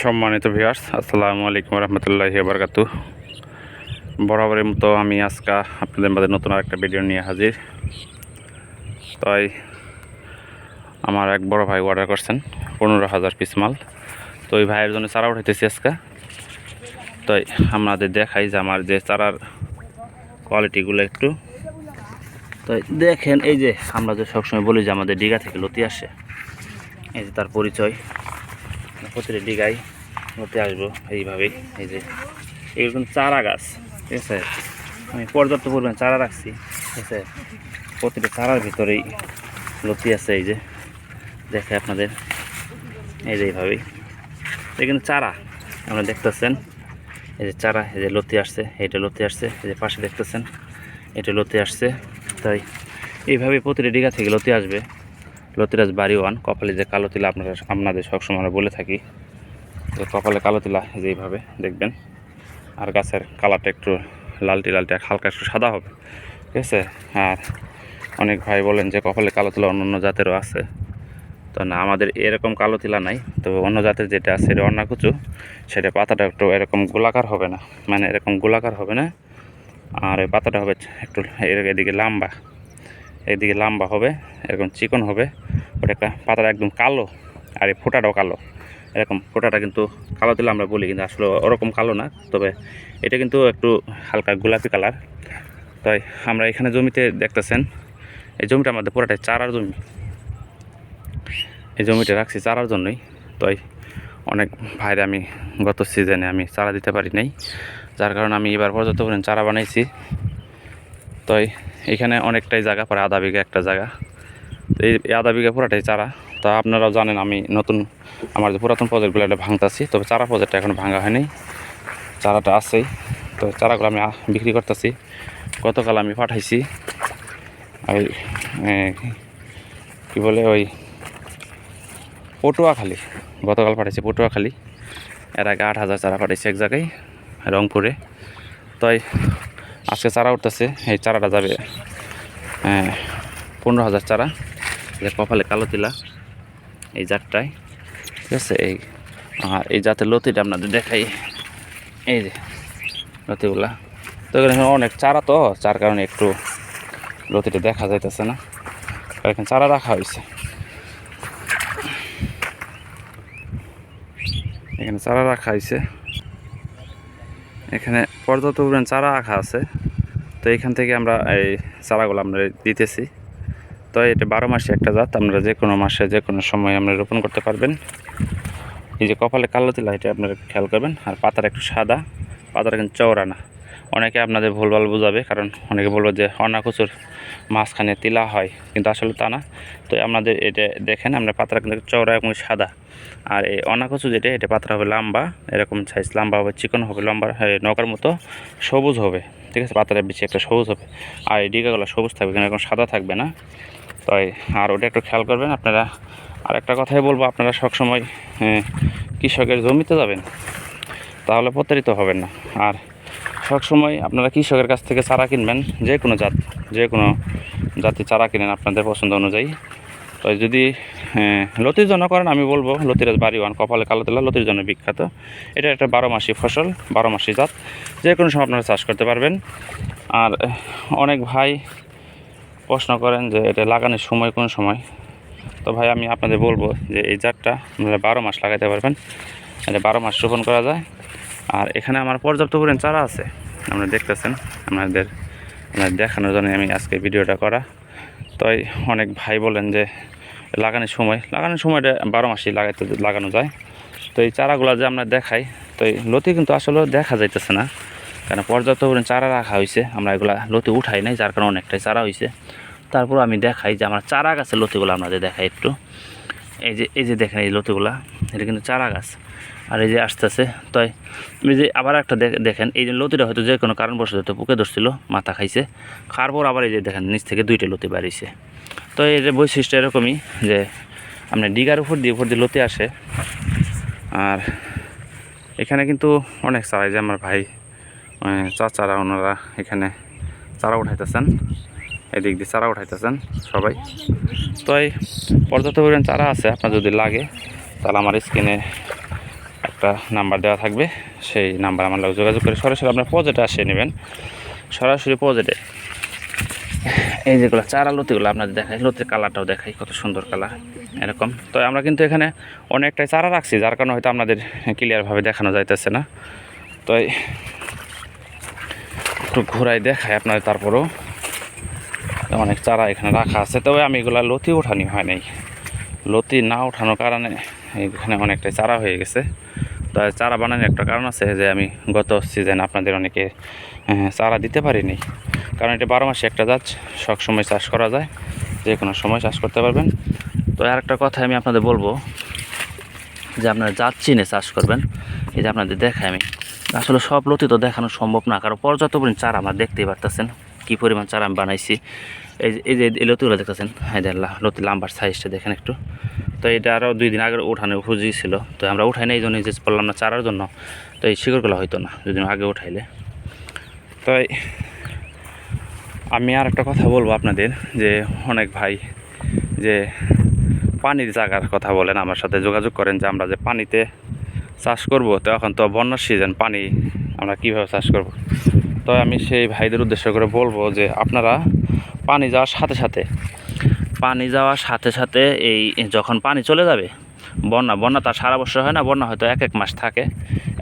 সম্মানিত ভিউয়ার্স আসসালামু আলাইকুম রহমতুল্লাহি বরকাত বরাবরের মতো আমি আজকে আপনাদের মাঝে নতুন আরেকটা ভিডিও নিয়ে হাজির। তাই আমার এক বড় ভাই অর্ডার করছেন, পনেরো হাজার পিস মাল। তো ওই ভাইয়ের জন্য চারা উঠাইতেছি আজকে। তাই আমাদের দেখাই যে আমার যে চারার কোয়ালিটিগুলো একটু। তাই দেখেন, এই যে আমরা যে সবসময় বলি যে আমাদের ডিগা থেকে লতি আসে, এই যে তার পরিচয়। প্রতিটি ডিগাই লতি আসব এইভাবেই, এই যে কিন্তু চারা গাছ, ঠিক আছে? আমি পর্যাপ্ত পরিমাণ চারা রাখছি, ঠিক আছে? প্রতিটি চারার ভিতরেই লতি আছে, এই যে দেখে আপনাদের। এই যে এইভাবেই। কিন্তু চারা আপনারা দেখতেছেন? এই যে চারা, এই যে লতি আসছে, এইটা লতি আসছে, এই যে পাশে দেখতেছেন? এটা লতি আসছে, তাই এইভাবে প্রতিটি ডিগা থেকে লতি আসবে। লতিরাজ বাড়ি ওয়ান কপালে যে কালো তিলা আপনারা আপনাদের সবসময় আমরা বলে থাকি যে কপালে কালো তিলা এই যে এইভাবে দেখবেন। আর গাছের কালারটা একটু লালটি লালটি হালকা একটু সাদা হবে, ঠিক আছে? আর অনেক ভাই বলেন যে কপালে কালো তিলা অন্য অন্য জাতেরও আছে। তো না, আমাদের এরকম কালো তিলা নাই তো অন্য জাতের যেটা আছে, এটা অন্নাকুচু, সেটা পাতাটা একটু এরকম গোলাকার হবে না মানে এরকম গোলাকার হবে না, আর ওই পাতাটা হবে একটু এদিকে লম্বা। এদিকে লম্বা হবে, এরকম চিকন হবে। ওটা পাতাটা একদম কালো আর এই ফোঁটাটাও কালো। এরকম ফোঁটাটা কিন্তু কালো দিলে আমরা বলি, কিন্তু আসলে ওরকম কালো না। তবে এটা কিন্তু একটু হালকা গোলাপি কালার। তাই আমরা এখানে জমিতে দেখতেছেন, এই জমিটা আমাদের পুরোটাই চারার জমি। এই জমিটা রাখছি চারার জন্যই। তাই অনেক ভাইরে আমি গত সিজনে আমি চারা দিতে পারি নাই। যার কারণে আমি এবার পর্যন্ত চারা বানাইছি। তাই এখানে অনেকটাই জায়গা, পরে আধা বিঘা একটা জায়গা। তো এই আধা বিঘা পুরাটাই চারা। তো আপনারাও জানেন আমি নতুন, আমার যে পুরাতন প্রজেক্টগুলো এটা ভাঙতাছি। তবে চারা প্রজেক্টটা এখন ভাঙা হয়নি। চারাটা আছেই। তো চারাগুলো আমি বিক্রি করতেছি। গতকাল আমি পাঠাইছি। ওই কী বলে ওই পটুয়াখালী। গতকাল পাঠাইছি পটুয়াখালী। এর আগে আট হাজার চারা পাঠাইছি এক জায়গায়, রংপুরে। তাই আজকে চারা উঠতেছে এই চারাটা যাবে হ্যাঁ, পনেরো হাজার চারা। যে কপালে কালো তিলা এই জাতটায় ঠিক আছে? এই আর এই জাতের লতিটা আপনাদের দেখাই। এই যে লতিগুলা। তো এখানে অনেক চারা তো চার কারণে একটু লতিটা দেখা যাইতেছে না। এখানে চারা রাখা হয়েছে। এখানে চারা রাখা হয়েছে। এখানে পর্যাপ্ত পরিমাণ চারা আঁকা আছে। তো এখান থেকে আমরা এই চারাগুলো আমরা দিতেছি। তো এটা বারো মাসে একটা জাত, আপনারা যে কোনো মাসে, যে কোনো সময় আমরা রোপণ করতে পারবেন। এই যে কপালে কালো তিলা, এটা আপনারা খেয়াল করবেন। আর পাতার একটু সাদা পাতাটা কিন্তু চওড়া না। অনেকে আপনাদের ভুলভাল বোঝাবে, কারণ অনেকে বলব যে অনাকুচুর মাঝখানে তিলা হয়, কিন্তু আসলে তা না। তো আপনাদের এটা দেখেন, আমরা পাতাটা কিন্তু চওড়া এবং সাদা। আর এই অনাকচু যেটা, এটা পাতাটা হবে লম্বা, এরকম সাইজ লম্বা হবে, চিকন হবে, লম্বা নৌকার মতো সবুজ হবে। ঠিক আছে? পাতাটা বেশি একটা সবুজ হবে। আর এই ডিগাগুলো সবুজ থাকবে কিন্তু এরকম সাদা থাকবে না। তাই, আর ওটা একটু খেয়াল করবেন, আপনারা আর একটা কথাই বলব, আপনারা সবসময় কৃষকের জমিতে যাবেন, তাহলে প্রতারিত হবেন না। আর সবসময় আপনারা কৃষকের কাছ থেকে চারা কিনবেন, যে কোনো জাত, যে কোনো জাতি চারা কিনেন আপনাদের পছন্দ অনুযায়ী। তো যদি লতির জন্য করেন, আমি বলব লতিরাজ বাড়িওয়ান, কপালে কালো তেলা লতির জন্য বিখ্যাত। এটা একটা বারো মাসি ফসল, বারো মাসি জাত। যে কোনো সময় আপনারা চাষ করতে পারবেন। আর অনেক ভাই প্রশ্ন করেন যে এটা লাগানোর সময় কোন সময়? তো ভাই, আমি আপনাদের বলব যে এই জাতটা আপনারা বারো মাস লাগাতে পারবেন। এটা বারো মাস রোপণ করা যায়। আর এখানে আমার পর্যাপ্ত পরিমাণ চারা আছে। আপনারা দেখতেছেন, আপনাদের আপনাদের দেখানোর জন্য আমি আজকে ভিডিওটা করা। তাই অনেক ভাই বলেন যে, লাগানোর সময়, লাগানোর সময়টা বারো মাসই লাগাইতে, লাগানো যায়। তো এই চারাগুলো যে আমরা দেখাই, তো এই লতি কিন্তু আসলে দেখা যাইতেছে না। কারণ পর্যাপ্ত পরিমাণ চারা রাখা হয়েছে আমরা এগুলা লতি উঠাই নাই, যার কারণে অনেকটাই চারা হয়েছে তারপর আমি দেখাই যে, আমার চারা গাছের লতিগুলো আপনাদের দেখাই একটু। এই যে এই যে দেখেন এই লতিগুলা, এটা কিন্তু চারা গাছ। আর এই যে আসতেছে, তাই এই যে আবার একটা দেখেন, এই যে লতিটা হয়তো যে কোনো কারণবশত হয়তো পুকে ধরছিল, মাথা খাইছে। খাওয়ার পর আবার এই যে দেখেন, নিচ থেকে দুইটা লতি বাড়িছে তো যে বৈশিষ্ট্য এরকমই যে আপনার ডিগার উপর দিয়ে উপর দিয়ে লতি আসে। আর এখানে কিন্তু অনেক চারা যে আমার ভাই চাচারা, ওনারা এখানে চারা উঠাইতেছেন। এদিক দিয়ে চারা উঠাইতেছেন সবাই। তো এই পর্যাপ্ত পরিমাণ চারা আছে, আপনার যদি লাগে, তাহলে আমার স্ক্রিনে একটা নাম্বার দেওয়া থাকবে। সেই নাম্বার আমার লোক যোগাযোগ করে সরাসরি আপনার পজেটে আসিয়ে নেবেন। সরাসরি পজেটে এই যেগুলো চারা লতিগুলো আপনাদের দেখাই, লতির কালারটাও দেখাই, কত সুন্দর কালার এরকম। তো আমরা কিন্তু এখানে অনেকটাই চারা রাখছি, যার কারণে হয়তো আপনাদের ক্লিয়ারভাবে দেখানো যাইতেছে না। তো একটু ঘোরাই দেখায় আপনাদের, তারপরেও অনেক চারা এখানে রাখা আছে, তবে আমি এগুলা লতি ওঠানি হয় নাই লতি না ওঠানোর কারণে এখানে অনেকটাই চারা হয়ে গেছে। তো চারা বানানোর একটা কারণ আছে যে আমি গত সিজন আপনাদের অনেকে চারা দিতে পারিনি। কারণ এটা বারো মাসে একটা গাছ সবসময় চাষ করা যায়, যে কোনো সময় চাষ করতে পারবেন। তো আর একটা কথা আমি আপনাদের বলব, যে আপনারা জাত চিনে চাষ করবেন, এই যে আপনাদের দেখাই আমি। আসলে সব লতি তো দেখানো সম্ভব না, কারণ পর্যাপ্ত পরিমাণ চারা আমরা দেখতেই পারতেছেন। কী পরিমাণ চারা আমি বানাইছি। এই যে এই লতিগুলো দেখতেছেন? হ্যাঁ লতি লাম্বার সাইজটা দেখেন একটু। তো এটা আরও দুই দিন আগে উঠানো উপযোগী ছিল। তো আমরা উঠাই না এই জন্য যে বললাম না চারার জন্য। তো এই শিকড়গুলো হয়তো না দুদিন আগে উঠাইলে। তো আমি আর একটা কথা বলব আপনাদের, যে অনেক ভাই যে পানির জায়গার কথা বলেন, আমার সাথে যোগাযোগ করেন যে আমরা যে পানিতে চাষ করব, তো এখন তো বন্যার সিজন পানি আমরা কীভাবে চাষ করব? তো আমি সেই ভাইদের উদ্দেশ্য করে বলব যে আপনারা পানি যাওয়ার সাথে সাথে, পানি যাওয়ার সাথে সাথে এই যখন পানি চলে যাবে, বন্যা বন্যা তার সারা বছর হয় না, বন্যা হয়তো এক এক মাস থাকে,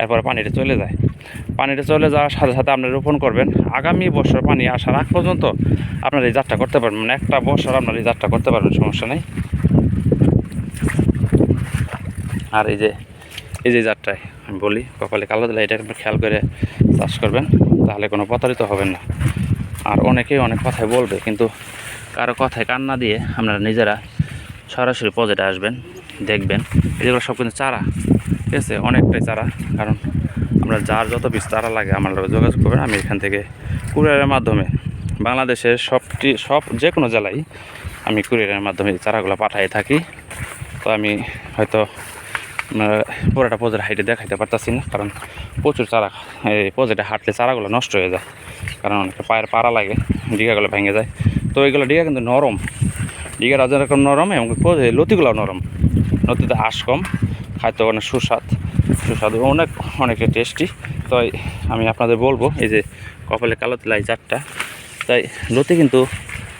এরপরে পানিটা চলে যায়। পানিটা চলে যাওয়ার সাথে সাথে আপনি রোপণ করবেন। আগামী বছর পানি আসার আগ পর্যন্ত আপনার এই যাত্রা করতে পারবেন। মানে একটা বছর আপনার এই যাত্রা করতে পারবেন, সমস্যা নেই। আর এই যে এই যে যাত্রায় আমি বলি, কপালে কালো দিলে এটা একটু খেয়াল করে চাষ করবেন। তাহলে কোনো প্রতারিত হবেন না। আর অনেকেই অনেক কথাই বলবে, কিন্তু কারও কথায় কান না দিয়ে আপনারা নিজেরা সরাসরি পজেটে আসবেন, দেখবেন। এগুলো সব কিন্তু চারা, ঠিক আছে? অনেকটাই চারা, কারণ আমরা যার যত পিস চারা লাগে আমার যোগাযোগ করবেন। আমি এখান থেকে কুরিয়ারের মাধ্যমে বাংলাদেশের সবটি, সব যে কোনো জেলায় আমি কুরিয়ারের মাধ্যমে চারাগুলো পাঠাই থাকি। তো আমি হয়তো আপনার পুরোটা পজেট হাইটে দেখাইতে পারতাছি না, কারণ প্রচুর চারা, এই পজেটে হাঁটলে চারাগুলো নষ্ট হয়ে যায়, কারণ অনেকটা পায়ের পাড়া লাগে, ডিগাগুলো ভেঙে যায়। তো এইগুলো ডিগা কিন্তু নরম ডিগাটা যেরকম নরম এবং লতিগুলো নরম। লতিতে আঁশ কম, খাইতে অনেক সুস্বাদ, সুস্বাদু, অনেক, অনেকটা টেস্টি। তাই আমি আপনাদের বলব, এই যে কপালে কালো তেলাই চারটা তাই লতি কিন্তু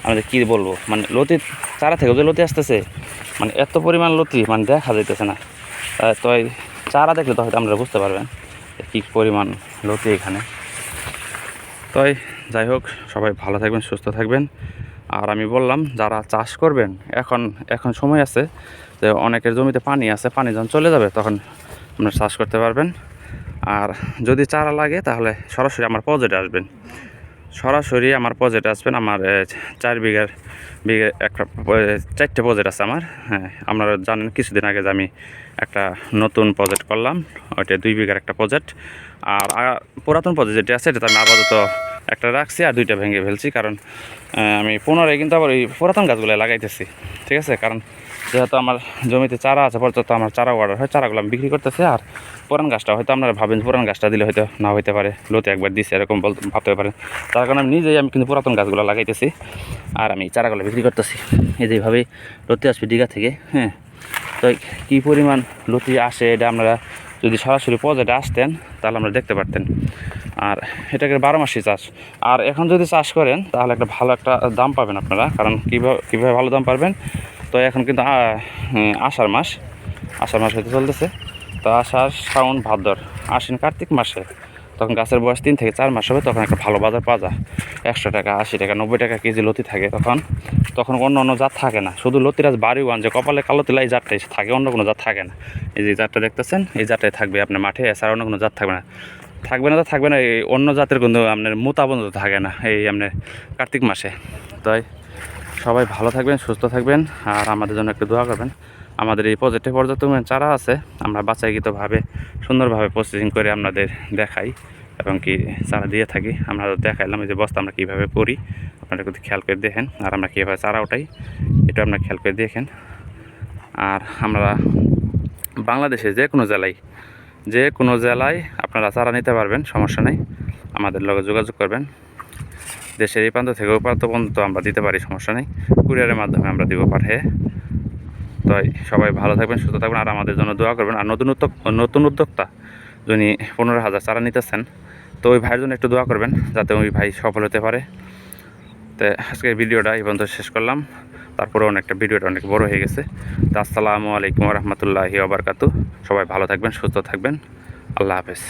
আমাদের কী বলব মানে লতি চারা থেকে যে লতি আসতেছে মানে এত পরিমাণ লতি মানে দেখা যাইতেছে না। তো এই চারা দেখলে তো হয়তো আপনারা বুঝতে পারবেন কী পরিমাণ লতি এখানে। তো এই যাই হোক, সবাই ভালো থাকবেন, সুস্থ থাকবেন। আর আমি বললাম, যারা চাষ করবেন, এখন এখন সময় আছে যে অনেকের জমিতে পানি আছে, পানি যখন চলে যাবে তখন আপনারা চাষ করতে পারবেন। আর যদি চারা লাগে তাহলে সরাসরি আমার পজেটে আসবেন। সরাসরি আমার প্রজেক্ট আসবেন, আমার চার বিঘার, বিঘে একটা চারটে প্রজেক্ট আছে আমার হ্যাঁ আপনারা জানেন কিছুদিন আগে যে আমি একটা নতুন প্রজেক্ট করলাম, ওইটা দুই বিঘার একটা প্রজেক্ট আর পুরাতন প্রজেক্ট যেটা আছে এটা আমি আপাতত একটা রাখছি আর দুইটা ভেঙে ফেলছি, কারণ আমি পুনরায় কিন্তু আবার ওই পুরাতন গাছগুলো লাগাইতেছি, ঠিক আছে? কারণ যেহেতু আমার জমিতে চারা আছে পর্যন্ত আমার চারা অর্ডার হয়, চারাগুলো আমি বিক্রি করতেছি, আর পুরান গাছটা হয়তো আপনারা ভাবেন পুরান গাছটা দিলে হয়তো না হইতে পারে, লোতে একবার দিছে, এরকম বলতে ভাবতে পারেন। তার কারণে আমি নিজেই আমি কিন্তু পুরাতন গাছগুলো লাগাইতেছি, আর আমি চারাগুলো বিক্রি করতেছি। এই যে এইভাবেই লতি আসবে দীঘা থেকে হ্যাঁ? তো কী পরিমাণ লতি আসে, এটা আপনারা যদি সরাসরি পজেটে আসতেন, তাহলে আমরা দেখতে পারতেন। আর এটাকে বারো মাসই চাষ। আর এখন যদি চাষ করেন, তাহলে একটা ভালো একটা দাম পাবেন আপনারা। কারণ কীভাবে কীভাবে ভালো দাম পাবেন তো এখন কিন্তু আষাঢ় মাস। আষাঢ় মাস হতে চলতেছে। তো আষাঢ় শ্রাবণ ভাদ্র, আশ্বিন, কার্তিক মাসে। তখন গাছের বয়স তিন থেকে চার মাস হবে, তখন একটা ভালো বাজার পাওয়া যায়। একশো টাকা, আশি টাকা, নব্বই টাকা কেজি লতি থাকে তখন। তখন অন্য অন্য জাত থাকে না, শুধু লতিরাজ বাড়ি ওয়ান, যে কপালে কালো তিলা, এই জাতটাই থাকে, অন্য কোনো জাত থাকে না। এই যে জাতটা দেখতেছেন, এই জাতটাই থাকবে আপনার মাঠে, এছাড়া অন্য কোনো জাত থাকবে না। থাকবে না তো থাকবে না, এই অন্য জাতের কিন্তু আপনার মোতা বন্ধ থাকে না, এই আপনার কার্তিক মাসে। তাই সবাই ভালো থাকবেন, সুস্থ থাকবেন, আর আমাদের জন্য একটু দোয়া করবেন। আমাদের এই প্রজেক্টে পর্যাপ্ত চারা আছে, আমরা বাছাইকৃতভাবে সুন্দরভাবে প্রসেসিং করে আপনাদের দেখাই এবং কি চারা দিয়ে থাকি। আমরা দেখাইলাম এই যে বস্তা আমরা কীভাবে করি, আপনারা একটু খেয়াল করে দেখেন। আর আমরা কীভাবে চারা ওঠাই এটা আপনারা খেয়াল করে দেখেন। আর আমরা বাংলাদেশে যে কোনো জেলায়, যে কোনো জেলায় আপনারা চারা নিতে পারবেন, সমস্যা নেই। আমাদের লগে যোগাযোগ করবেন। দেশের এই প্রান্ত থেকে প্রান্ত পর্যন্ত আমরা দিতে পারি, সমস্যা নেই। কুরিয়ারের মাধ্যমে আমরা দিব পাঠিয়ে। তো সবাই ভালো থাকবেন, সুস্থ থাকবেন, আর আমাদের জন্য দোয়া করবেন। আর নতুন উদ্যোগ নতুন উদ্যোক্তা যিনি পনেরো হাজার চারা নিতেছেন, তো ওই ভাইয়ের জন্য একটু দোয়া করবেন, যাতে ওই ভাই সফল হতে পারে। তো আজকের ভিডিওটা এই পর্যন্ত শেষ করলাম। তারপরে অনেকটা ভিডিওটা অনেক বড় হয়ে গেছে। তো আসসালামু আলাইকুম রহমতুল্লাহি আবরকাতু সবাই ভালো থাকবেন, সুস্থ থাকবেন। আল্লাহ হাফেজ।